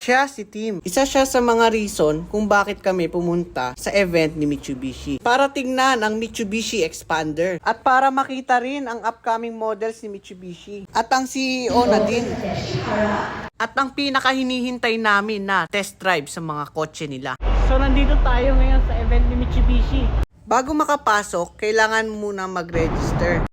Siya si Tim. Isa siya sa mga reason kung bakit kami pumunta sa event ni Mitsubishi. Para tingnan ang Mitsubishi Expander. At para makita rin ang upcoming models ni Mitsubishi. At ang CEO na din. At ang pinakahinihintay namin na test drive sa mga kotse nila. So nandito tayo ngayon sa event ni Mitsubishi. Bago makapasok, kailangan muna mag-register.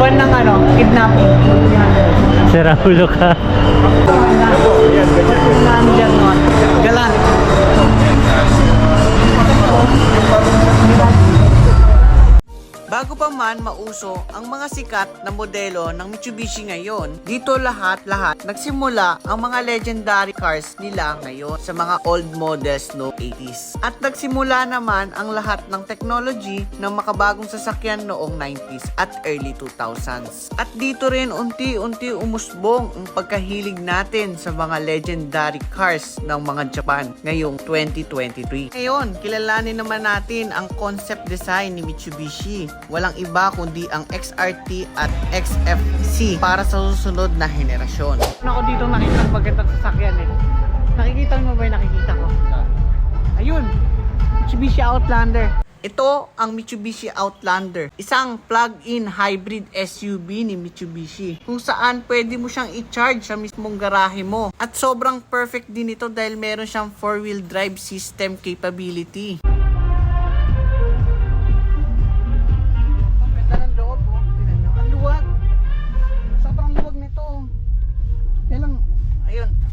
Buwan ng ano, kidnapping. Sira ulo ka. Nandyan no. Man mauso ang mga sikat na modelo ng Mitsubishi ngayon, dito lahat-lahat nagsimula ang mga legendary cars nila ngayon sa mga old models no 80s. At nagsimula naman ang lahat ng technology ng makabagong sasakyan noong 90s at early 2000s. At dito rin unti-unti umusbong ang pagkahilig natin sa mga legendary cars ng mga Japan ngayong 2023. Ngayon, kilalanin naman natin ang concept design ni Mitsubishi. Walang iba kundi ang XRT at XFC para sa susunod na henerasyon. Ako dito nakita ang magandang sasakyan eh. Nakikita mo ba yung nakikita ko? Ayun, Mitsubishi Outlander. Ito ang Mitsubishi Outlander, isang plug-in hybrid SUV ni Mitsubishi kung saan pwede mo siyang i-charge sa mismong garahe mo. At sobrang perfect din ito dahil meron siyang 4-wheel drive system capability.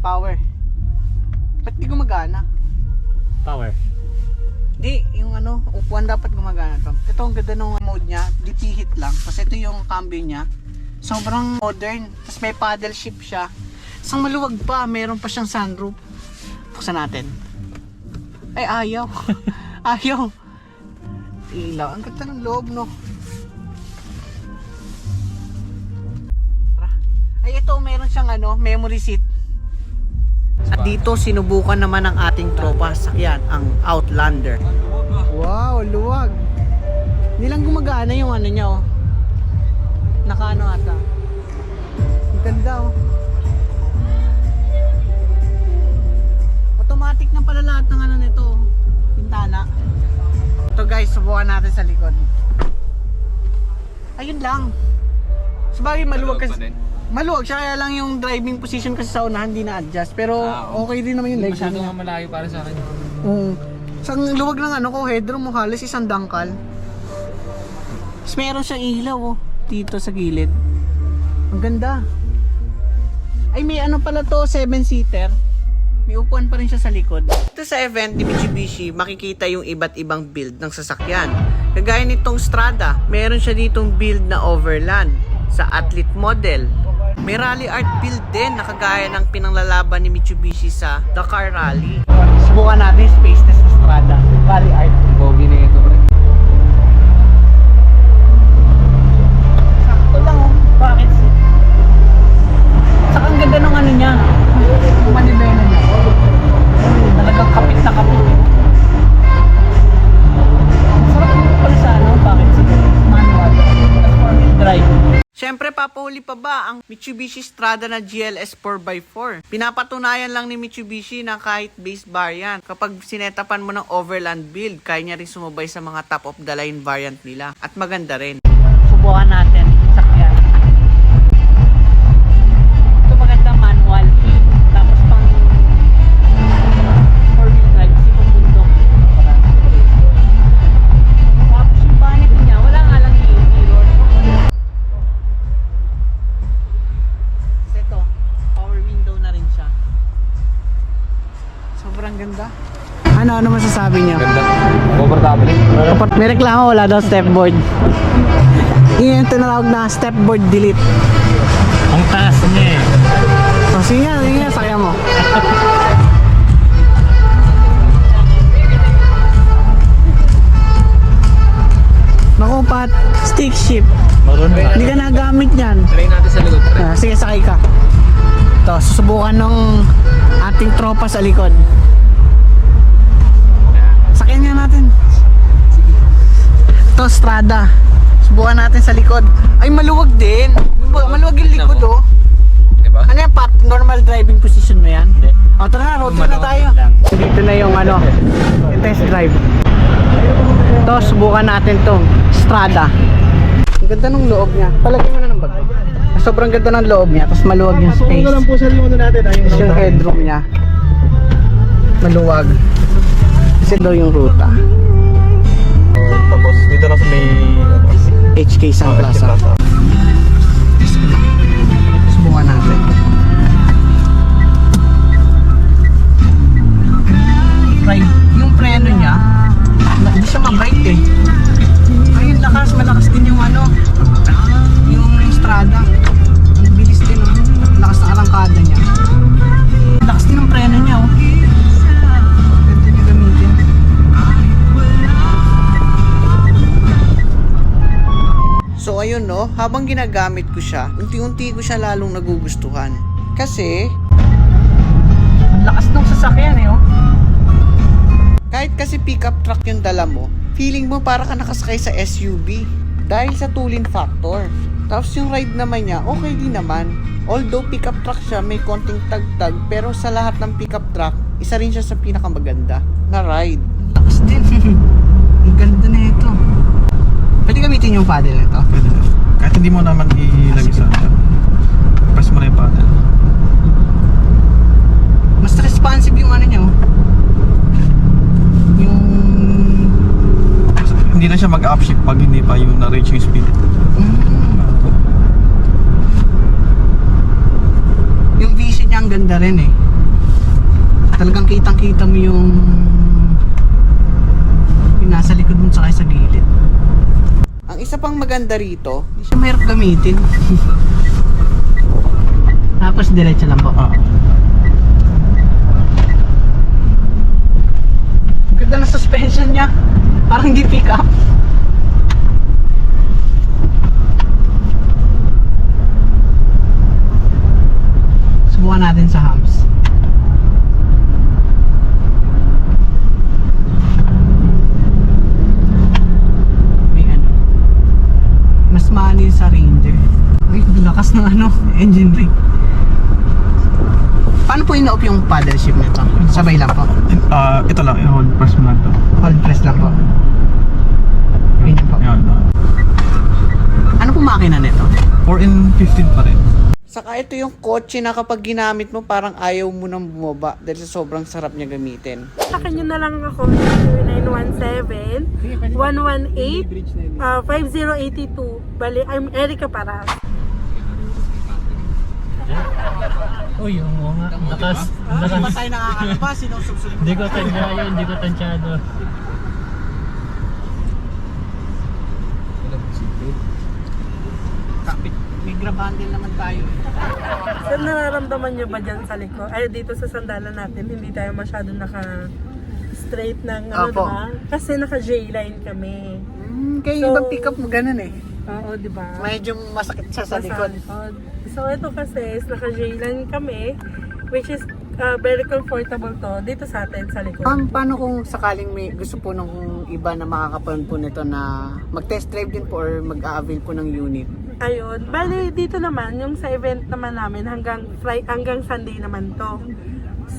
Power. Ba't di gumagana? Power. Di, yung ano, upuan dapat gumagana to. Ito ang ganda ng mode niya, di pihit lang. Kasi ito yung cambio niya. Sobrang modern. Tapos may paddle shift siya. Isang maluwag pa, meron pa siyang sunroof. Buksan natin. Ay, ayaw. ayaw. Ilaw. Ang ganda ng loob, no? Tara. Ay, ito, meron siyang ano, memory seat. At dito sinubukan naman ng ating tropa sakyan ang Outlander. Wow, luwag. Nilang gumagana yung ano niya oh. Nakaano ata. Ang ganda oh. Automatic na pala lahat ng ano nito. oh. Pintana. Ito guys, subukan natin sa likod. Ayun lang. Sabagay maluwag kasi. Maluwag siya kaya lang yung driving position kasi sa unahan hindi na-adjust. Pero okay din naman yung legs Masyado nga malayo para sa akin. Oo. Isang luwag ng ano ko, headroom mo halos isang dangkal. Tapos meron siyang ilaw oh, dito sa gilid. Ang ganda. Ay may ano pala to, 7-seater. May upuan pa rin siya sa likod. Ito sa event ni Mitsubishi, makikita yung iba't ibang build ng sasakyan. Kagaya nitong Strada, meron siya ditong build na Overland sa athlete model. May rally art build din na kagaya ng pinanglalaban ni Mitsubishi sa Dakar Rally. Subukan natin space test sa Strada. Rally art. Pogi na ito. Sakto lang oh. Bakit? Saka ang ganda ng ano niya. Yung manibela niya. Talagang kapit na kapit. Siyempre, papahuli pa ba ang Mitsubishi Strada na GLS 4x4? Pinapatunayan lang ni Mitsubishi na kahit base variant, kapag sinetapan mo ng overland build, kaya niya rin sumabay sa mga top of the line variant nila. At maganda rin. Subukan natin. Masasabi niyo? Ganda. Comfortable. Kapag may reklamo, wala daw stepboard. Yun yung tinatawag na stepboard delete. Ang taas niya eh. O, sige nga, sige nga, sakya mo. apat, stick shift. Maroon ba? Hindi ka nagamit yan. Try natin sa likod. Ah, sige, sakay ka. Ito, susubukan ng ating tropa sa likod. Sakyan nga natin. Ito, strada. Subukan natin sa likod. Ay, maluwag din. Maluwag yung likod, oh. Diba? Ano yan, Pat? Normal driving position mo yan? Hindi. O, tara na, road trip na tayo. lang. Dito na yung ano, yung test drive. Ito, subukan natin tong Strada. Ang ganda ng loob niya. Palagay mo na ng bag. Sobrang ganda ng loob niya, tapos maluwag yung space. Lang po sa limono natin, ayun. Tapos yung headroom niya. Maluwag. Kasi daw yung ruta. Tapos dito na sa may HK Sun Plaza. Habang ginagamit ko siya, unti-unti ko siya lalong nagugustuhan. Kasi, lakas ng sasakyan eh oh. Kahit kasi pickup truck yung dala mo, feeling mo para ka nakasakay sa SUV. Dahil sa tooling factor. Tapos yung ride naman niya, okay din naman. Although pickup truck siya, may konting tagtag, pero sa lahat ng pickup truck, isa rin siya sa pinakamaganda na ride. Lakas din. ang ganda na ito. Pwede gamitin yung paddle nito. Pwede hindi mo naman ilagay sa ano. Press mo na yung paddle. Mas responsive yung ano niya, oh. Yung... Hindi na siya mag-upshift pag hindi pa yung na-reach yung speed. Mm, yung vision niya ang ganda rin eh. Talagang kitang-kita mo yung... yung nasa likod mo tsaka sa gilid. Isa pang maganda rito, hindi siya mahirap gamitin. Tapos diretso lang po. Ang ganda ng suspension niya. Parang hindi pick up. Subukan natin sa hams. May ano. Mani sa Ranger. Uy, lakas ng ano, engine ring. Paano po ina-off yung paddle shift nito? Sabay lang po. Ah, ito lang, i-hold press mo lang to. Hold press lang po. Ganyan po. Yan. Ano po makina nito? 4 in 15 pa rin. Saka ito yung kotse na kapag ginamit mo parang ayaw mo nang bumaba dahil sa sobrang sarap niya gamitin. Sa kanya na lang ako 0917 118 uh, 5082. Bali, I'm Erica Paras. Uy, yung mo nga. Lakas. Lakas. tayo nakakalabas? Sinusubsub Hindi ko tansya yun. Hindi ko tansyado. Kapit. May grabahan din naman tayo. eh. So, nararamdaman nyo ba dyan sa likod? Ay, dito sa sandalan natin, hindi tayo masyado naka straight ng ano, Opo. diba? Kasi naka J-line kami. Mm, kaya So- ibang pick up mo ganun eh. Oo, diba? Medyo masakit siya sa likod. So, ito kasi is naka J-line kami, which is uh, very comfortable to dito sa atin sa likod. Ma'am, paano kung sakaling may gusto po nung iba na makakapan po nito na mag-test drive din po or mag-a-avail po ng unit? Ayun. Bali, dito naman, yung sa event naman namin, hanggang Friday, hanggang Sunday naman to.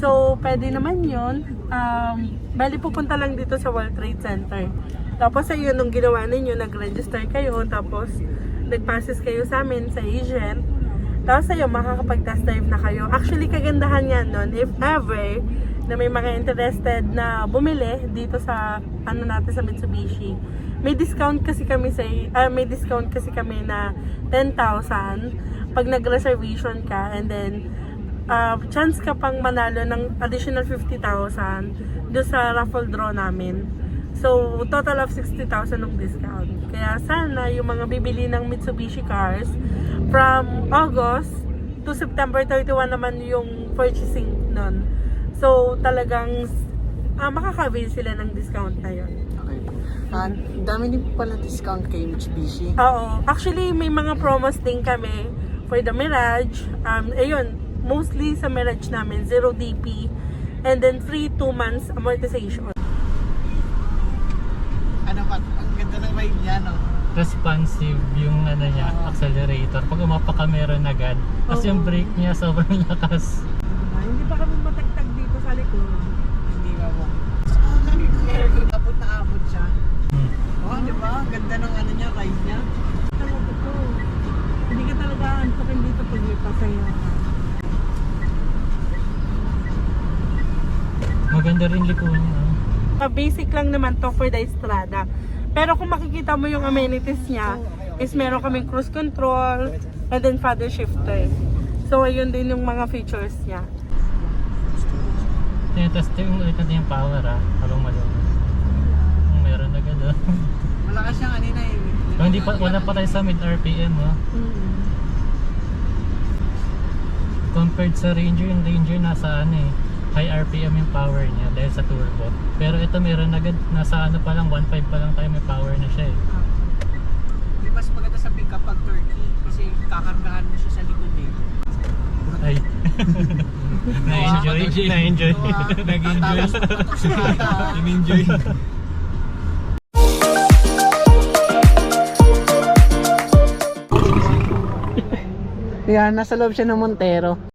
So, pwede naman yun. Um, bali, pupunta lang dito sa World Trade Center. Tapos, ayun, nung ginawa ninyo, nag-register kayo, tapos, nag-passes kayo sa amin, sa agent. Tapos, ayun, makakapag-test drive na kayo. Actually, kagandahan yan nun, if ever, na may mga interested na bumili dito sa, ano natin, sa Mitsubishi. May discount kasi kami sa, ah, may discount kasi kami na 10,000 pag nag-reservation ka and then uh, chance ka pang manalo ng additional 50,000 do sa raffle draw namin. So, total of 60,000 ng discount. Kaya sana yung mga bibili ng Mitsubishi cars from August to September 31 naman yung purchasing nun. So, talagang uh, makaka-avail sila ng discount na yun. Okay. Ang dami din pala discount kay Mitsubishi. Oo. Actually, may mga promos din kami for the Mirage. Um, ayun, mostly sa Mirage namin, 0 DP. And then free 2 months amortization. Ano ba? Ang ganda ng ride niya, no? responsive yung ano niya, accelerator. Pag umapa ka meron agad. Tapos yung brake niya sobrang lakas. Ah, hindi pa kami matagtag dito sa likod. Hindi ba mo? Ah, nag-aircon. Abot na abot siya. Hmm. Oh, di ba? Ang ganda ng ano niya, ride niya. Talaga to. Hindi ka talaga antokin dito pag may pasayo ka. Maganda rin liko niya. oh. Uh, basic lang naman to for the Estrada. Pero kung makikita mo yung amenities niya, is meron kaming cruise control, and then father shifter. So, ayun din yung mga features niya. Tinetest yung ulit natin yung power ah. Habang malunod. Meron agad ah. Malakas siya kanina eh. Pero hindi pa, wala pa tayo sa mid RPM ah. Mm. Compared sa Ranger, yung Ranger nasa ano eh. High RPM yung power niya dahil sa turbo. Pero ito meron agad, nasa ano pa lang, 1.5 pa lang tayo may power na siya eh. Di mas maganda sa pick up pag turkey kasi kakargahan mo siya sa likod eh. Ay. Na-enjoy? Na-enjoy? Nag-enjoy. In-enjoy. Yan, nasa loob siya ng Montero.